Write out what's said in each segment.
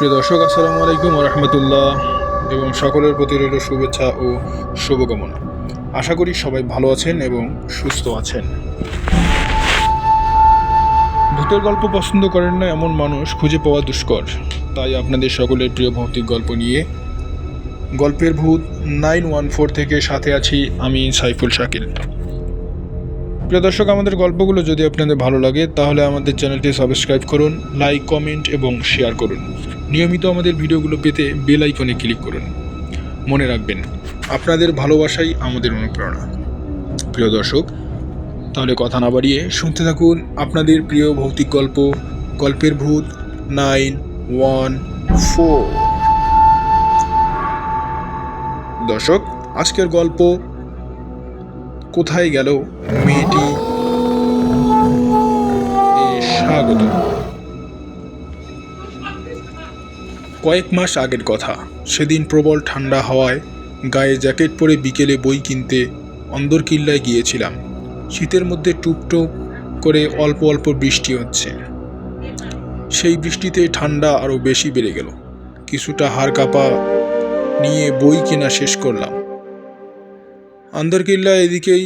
প্রিয় দর্শক, আসসালামু আলাইকুম রহমতুল্লাহ এবং সকলের প্রতি রইল শুভেচ্ছা ও শুভকামনা। আশা করি সবাই ভালো আছেন এবং সুস্থ আছেন। ভূতের গল্প পছন্দ করেন না এমন মানুষ খুঁজে পাওয়া দুষ্কর। তাই আপনাদের সকলের প্রিয় ভৌতিক গল্প নিয়ে গল্পের ভূত নাইন ওয়ান ফোর থেকে সাথে আছি আমি সাইফুল শাকিল। প্রিয় দর্শক, আমাদের গল্পগুলো যদি আপনাদের ভালো লাগে, তাহলে আমাদের চ্যানেলটি সাবস্ক্রাইব করুন, লাইক, কমেন্ট এবং শেয়ার করুন। নিয়মিত আমাদের ভিডিওগুলো পেতে বেল আইকনে ক্লিক করুন। মনে রাখবেন, আপনাদের ভালোবাসাই আমাদের অনুপ্রেরণা। প্রিয় দর্শক, তাহলে কথা না বাড়িয়ে শুনতে থাকুন আপনাদের প্রিয় ভৌতিক গল্প, গল্পের ভূত, নাইন, ওয়ান, ফোর। দর্শক, আজকের গল্প কোথায় গেল মেয়েটি? স্বাগত। কয়েক মাস আগের কথা। সেদিন প্রবল ঠান্ডা হওয়ায় গায়ে জ্যাকেট পরে বিকেলে বই কিনতে অন্দরকিল্লায় গিয়েছিলাম। শীতের মধ্যে টুপটুপ করে অল্প অল্প বৃষ্টি হচ্ছে। সেই বৃষ্টিতে ঠান্ডা আরও বেশি বেড়ে গেল। কিছুটা হাড় কাঁপা নিয়ে বই কেনা শেষ করলাম। আন্দরকিল্লা এদিকেই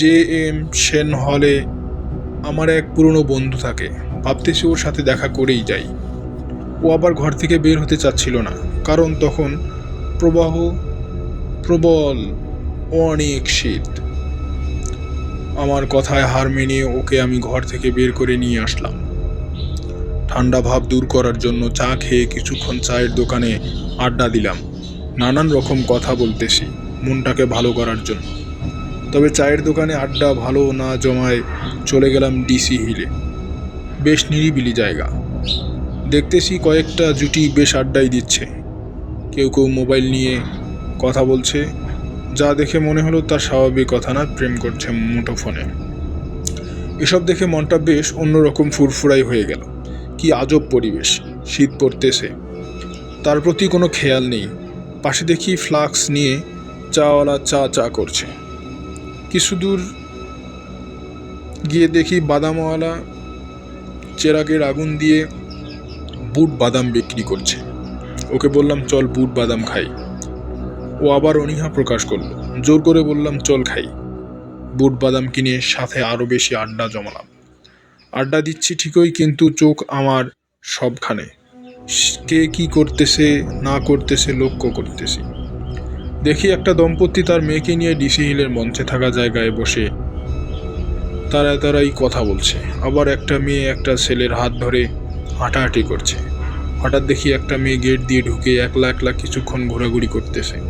জে এম সেন হলে আমার এক পুরনো বন্ধু থাকে। ভাবতেছি ওর সাথে দেখা করেই যাই। ও আবার ঘর থেকে বের হতে চাচ্ছিল না, কারণ তখন প্রবাহ প্রবল, অনেক শীত। আমার কথায় হার মেনে ওকে আমি ঘর থেকে বের করে নিয়ে আসলাম। ঠান্ডা ভাব দূর করার জন্য চা খেয়ে কিছুক্ষণ চায়ের দোকানে আড্ডা দিলাম। নানান রকম কথা বলতেছি। মনটাকে ভালো করার জন্য। তবে চায়ের দোকানে আড্ডা ভালো না জমায় চলে গেলাম ডিসি হিলে বেশ নিরিবিলি জায়গা। দেখতেছি কয়েকটা জুটি বেশ আড্ডাই দিচ্ছে। কেউ কেউ মোবাইল নিয়ে কথা বলছে। যা দেখে মনে হলো তার স্বাভাবিক কথা না, প্রেম করছে মুঠোফোনে। এসব দেখে মনটা বেশ অন্যরকম ফুরফুরাই হয়ে গেল। কি আজব পরিবেশ, শীত পড়তেছে। তার প্রতি কোনো খেয়াল নেই। পাশে দেখি ফ্লাক্স নিয়ে চাওয়ালা চা চা করছে। কিছু দূর গিয়ে দেখি বাদামওয়ালা চেরাকের আগুন দিয়ে বুট বাদাম বিক্রি করছে। ওকে বললাম, চল বুট বাদাম খাই। ও আবার অনীহা প্রকাশ করল। জোর করে বললাম, চল খাই। বুট বাদাম কিনে সাথে আরও বেশি আড্ডা জমালাম। আড্ডা দিচ্ছি ঠিকই, কিন্তু চোখ আমার সবখানে। কে কি করতেছে, না করতেছে, লক্ষ্য করতেছি। দেখি একটা দম্পতি তার মেয়েকে নিয়ে ডিসি হিলের মঞ্চে থাকা জায়গায় বসে। তারা তারাই কথা বলছে। আবার একটা মেয়ে একটা ছেলের হাত ধরে হাঁটাহাঁটি করছে। হঠাৎ দেখি একটা মেয়ে গেট দিয়ে ঢুকে একলা একলা কিছুক্ষণ ঘোরাঘুরি করতেছে।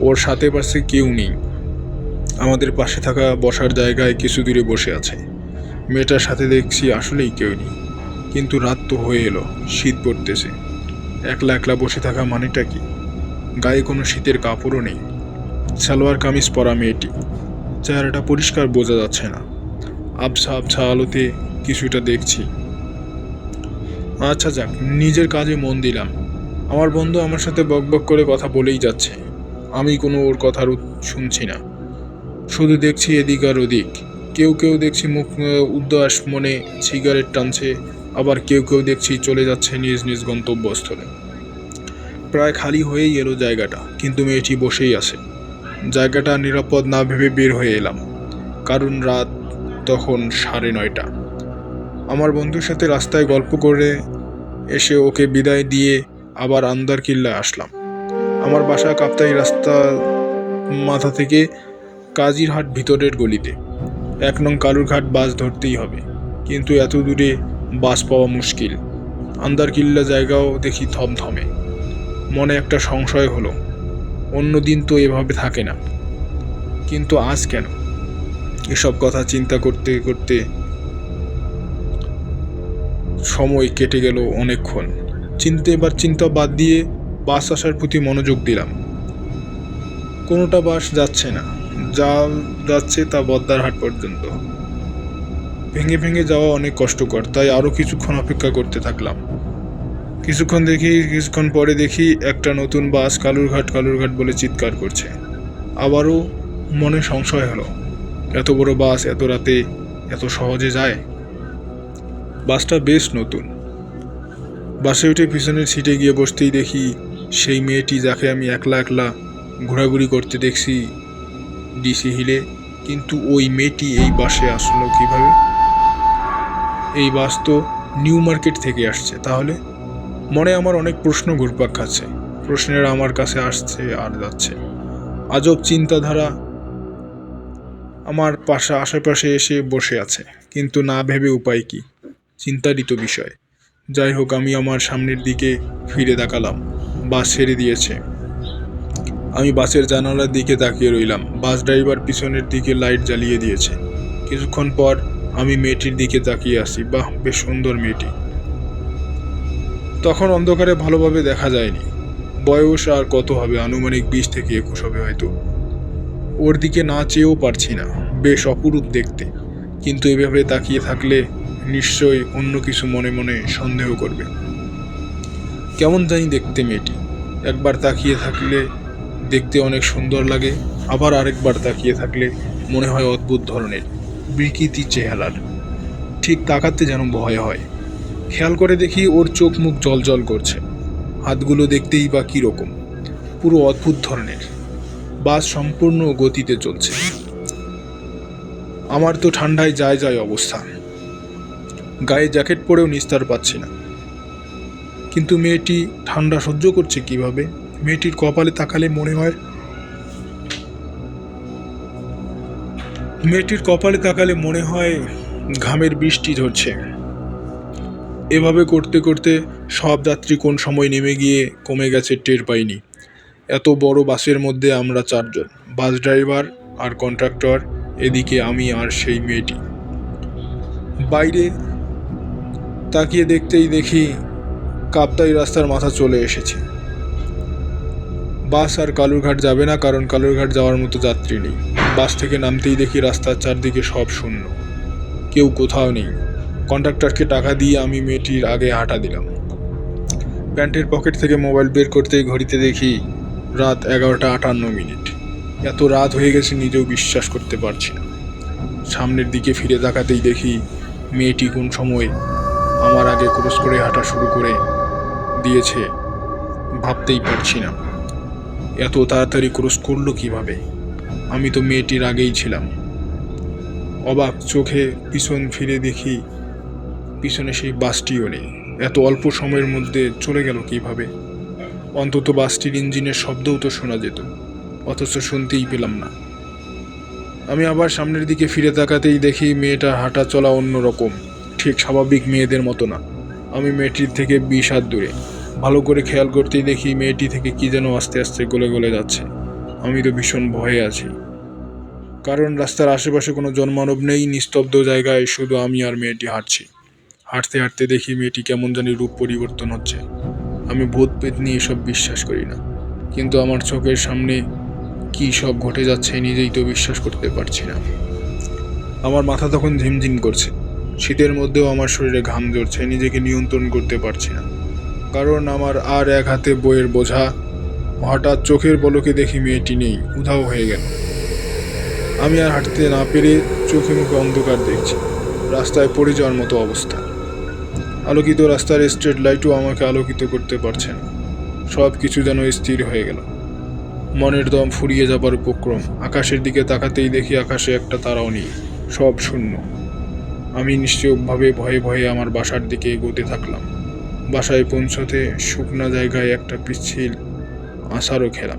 ওর সাথে পাশে কেউ নেই। আমাদের পাশে থাকা বসার জায়গায় কিছু দূরে বসে আছে। মেয়েটার সাথে দেখছি আসলেই কেউ নেই। কিন্তু রাত তো হয়ে এলো, শীত পড়তেছে। একলা একলা বসে থাকা মানেটা কি? গায়ে কোনো শীতের কাপড়ও নেই। সালোয়ার কামিজ পরা মেয়েটি। চেহারাটা পরিষ্কার বোঝা যাচ্ছে না। আবছা আবছা আলোতে কিছুটা দেখছি। আচ্ছা যাক, নিজের কাজে মন দিলাম। আমার বন্ধু আমার সাথে বকবক করে কথা বলেই যাচ্ছে। আমি কোনো ওর কথার শুনছি না। শুধু দেখছি এদিক আর ওদিক। কেউ কেউ দেখছি মুখ উদ্দাস মনে সিগারেট টানছে। আবার কেউ কেউ দেখছি চলে যাচ্ছে নিজ নিজ গন্তব্যস্থলে। প্রায় খালি হয়েই এলো জায়গাটা, কিন্তু মেয়েটি বসেই আছে। জায়গাটা নিরাপদ না ভেবে বের হয়ে এলাম, কারণ রাত তখন সাড়ে নয়টা। আমার বন্ধুর সাথে রাস্তায় গল্প করে এসে ওকে বিদায় দিয়ে আবার আন্দার কিল্লায় আসলাম। আমার বাসা কাপ্তাই রাস্তা মাথা থেকে কাজিরহাট ভিতরের গলিতে। এক নং কালুরঘাট বাস ধরতেই হবে, কিন্তু এত দূরে বাস পাওয়া মুশকিল। আন্দার কিল্লা জায়গাও দেখি থমথমে। মনে একটা সংশয় হলো। অন্য দিন তো এভাবে থাকে না। কিন্তু আজ কেন? এসব কথা চিন্তা করতে করতে সময় কেটে গেল অনেকক্ষণ। চিনতে এবার চিন্তা বাদ দিয়ে বাস আসার প্রতি মনোযোগ দিলাম। কোনোটা বাস যাচ্ছে না। যা যাচ্ছে তা বদ্দারহাট পর্যন্ত। ভেঙে ভেঙে যাওয়া অনেক কষ্টকর, তাই আরও কিছুক্ষণ অপেক্ষা করতে থাকলাম। কিছুক্ষণ দেখি, কিছুক্ষণ পরে দেখি একটা নতুন বাস কালুরঘাট কালুরঘাট বলে চিৎকার করছে। আবারও মনে সংশয় হলো। এত বড় বাস এত রাতে এত সহজে যায়? বাসটা বেশ নতুন। বাসে উঠে পিছনের সিটে গিয়ে বসতেই দেখি সেই মেয়েটি যাকে আমি একলা একলা ঘোরাঘুরি করতে দেখছি ডিসি হিলে কিন্তু ওই মেয়েটি এই বাসে আসলো কীভাবে? এই বাস তো নিউ মার্কেট থেকে আসছে, তাহলে? মনে আমার অনেক প্রশ্ন ঘুরপাক খাচ্ছে। প্রশ্নের আমার কাছে আসছে আর যাচ্ছে। আজব চিন্তাধারা আমার পাশে আশেপাশে এসে বসে আছে, কিন্তু না ভেবে উপায় কি? চিন্তারিত বিষয়। যাই হোক, আমি আমার সামনের দিকে ফিরে তাকালাম। বাস ছেড়ে দিয়েছে। আমি বাসের জানালার দিকে তাকিয়ে রইলাম। বাস ড্রাইভার পিছনের দিকে লাইট জ্বালিয়ে দিয়েছে। কিছুক্ষণ পর আমি মেয়েটির দিকে তাকিয়ে আসি বাহ, বেশ সুন্দর মেয়েটি। তখন অন্ধকারে ভালোভাবে দেখা যায়নি। বয়স আর কত হবে? আনুমানিক বিশ থেকে একুশ হবে হয়তো। ওর দিকে না চেয়েও পারছি না, বেশ অপরূপ দেখতে। কিন্তু এভাবে তাকিয়ে থাকলে নিশ্চয়ই অন্য কিছু মনে মনে সন্দেহ করবে। কেমন জানি দেখতে মেয়েটি। একবার তাকিয়ে থাকলে দেখতে অনেক সুন্দর লাগে, আবার আরেকবার তাকিয়ে থাকলে মনে হয় অদ্ভুত ধরনের, বিকৃতি চেহারার। ঠিক তাকাতে যেন ভয় হয়। খেয়াল করে দেখি ওর চোখ মুখ জল জল করছে। হাতগুলো দেখতেই বা কীরকম পুরো অদ্ভুত ধরনের। বাস সম্পূর্ণ গতিতে চলছে। আমার তো ঠান্ডায় যায় যায় অবস্থা। গায়ে জ্যাকেট পরেও নিস্তার পাচ্ছি না। কিন্তু মেয়েটি ঠান্ডা সহ্য করছে কীভাবে? মেয়েটির কপালে তাকালে মনে হয় মেয়েটির কপালে তাকালে মনে হয় ঘামের বৃষ্টি ঝরছে। এভাবে করতে করতে সব যাত্রী কোন সময় নেমে গিয়ে কমে গেছে টের পাইনি। এত বড় বাসের মধ্যে আমরা চারজন, বাস ড্রাইভার আর কন্ট্রাক্টর, এদিকে আমি আর সেই মেয়েটি। বাইরে তাকিয়ে দেখতেই দেখি কাপ্তাই রাস্তার মাথা চলে এসেছে। বাস আর কালুরঘাট যাবে না কারণ কালুরঘাট যাওয়ার মতো যাত্রী নেই। বাস থেকে নামতেই দেখি রাস্তার চারদিকে সব শূন্য। কেউ কোথাও নেই। কন্ডাক্টরকে টাকা দিয়ে আমি মেয়েটির আগে হাঁটা দিলাম। প্যান্টের পকেট থেকে মোবাইল বের করতেই ঘড়িতে দেখি রাত এগারোটা আটান্ন মিনিট। এত রাত হয়ে গেছে, নিজেও বিশ্বাস করতে পারছি না। সামনের দিকে ফিরে তাকাতেই দেখি মেয়েটি কোন সময় আমার আগে ক্রস করে হাঁটা শুরু করে দিয়েছে। ভাবতেই পারছি না। এত তাড়াতাড়ি ক্রস করল কীভাবে? আমি তো মেয়েটির আগেই ছিলাম। অবাক চোখে পিছন ফিরে দেখি পিছনে সেই বাসটিও নেই। এত অল্প সময়ের মধ্যে চলে গেল কীভাবে? অন্তত বাসটির ইঞ্জিনের শব্দও তো শোনা যেত, অথচ শুনতেই পেলাম না। আমি আবার সামনের দিকে ফিরে তাকাতেই দেখি মেয়েটার হাঁটা চলা অন্যরকম, ঠিক স্বাভাবিক মেয়েদের মতো না। আমি মেয়েটির থেকে বিশ হাত দূরে। ভালো করে খেয়াল করতেই দেখি মেয়েটি থেকে কি যেন আস্তে আস্তে গলে গলে যাচ্ছে। আমি তো ভীষণ ভয়ে আছি। কারণ রাস্তার আশেপাশে কোনো জনমানব নেই, নিস্তব্ধ জায়গায় শুধু আমি আর মেয়েটি হাঁটছি। হাঁটতে হাঁটতে দেখি মেয়েটি কেমন জানি রূপ পরিবর্তন হচ্ছে। আমি ভূত নিয়ে এসব বিশ্বাস করি না। কিন্তু আমার চোখের সামনে কী সব ঘটে যাচ্ছে নিজেই তো বিশ্বাস করতে পারছি না। আমার মাথা তখন ঝিমঝিম করছে। শীতের মধ্যেও আমার শরীরে ঘাম ঝরছে নিজেকে নিয়ন্ত্রণ করতে পারছি না। কারণ আমার আর এক হাতে বইয়ের বোঝা। হঠাৎ চোখের পলকে দেখি মেয়েটি নেই, উধাও হয়ে গেল। আমি আর হাঁটতে না পেরে চোখে মুখে অন্ধকার দেখছি। রাস্তায় পড়ে যাওয়ার মতো অবস্থা। আলোকিত রাস্তার স্ট্রিট লাইটও আমাকে আলোকিত করতে পারছে না। সব কিছু যেন স্থির হয়ে গেল। মনের দম ফুরিয়ে যাবার উপক্রম। আকাশের দিকে তাকাতেই দেখি আকাশে একটা তারাও নেই। সব শূন্য। আমি নিশ্চয়ভাবে ভয়ে ভয়ে আমার বাসার দিকে এগোতে থাকলাম। বাসায় পৌঁছতে শুকনা জায়গায় একটা পিচ্ছিল আসারও খেলাম।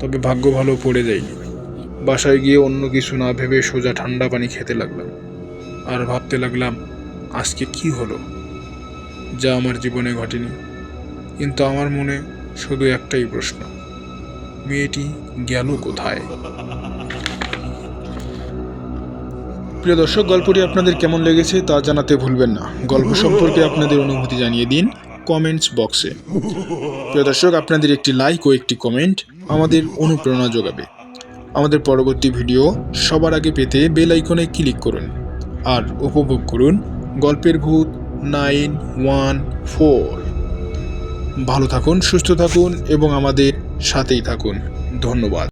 তবে ভাগ্য ভালো পড়ে যায়নি। বাসায় গিয়ে অন্য কিছু না ভেবে সোজা ঠান্ডা পানি খেতে লাগলাম। আর ভাবতে লাগলাম আজকে কি হলো? যা আমার জীবনে ঘটেনি। কিন্তু আমার মনে শুধু একটাই প্রশ্ন, মেয়েটি গেল কোথায়? প্রিয় দর্শক, গল্পটি আপনাদের কেমন লেগেছে তা জানাতে ভুলবেন না। গল্প সম্পর্কে আপনাদের অনুভূতি জানিয়ে দিন কমেন্টস বক্সে। প্রিয় দর্শক, আপনাদের একটি লাইক ও একটি কমেন্ট আমাদের অনুপ্রেরণা যোগাবে। আমাদের পরবর্তী ভিডিও সবার আগে পেতে বেল আইকনে ক্লিক করুন আর উপভোগ করুন গল্পের ভূত নাইন ওয়ান ফোর। ভালো থাকুন সুস্থ থাকুন এবং আমাদের সাথেই থাকুন। ধন্যবাদ।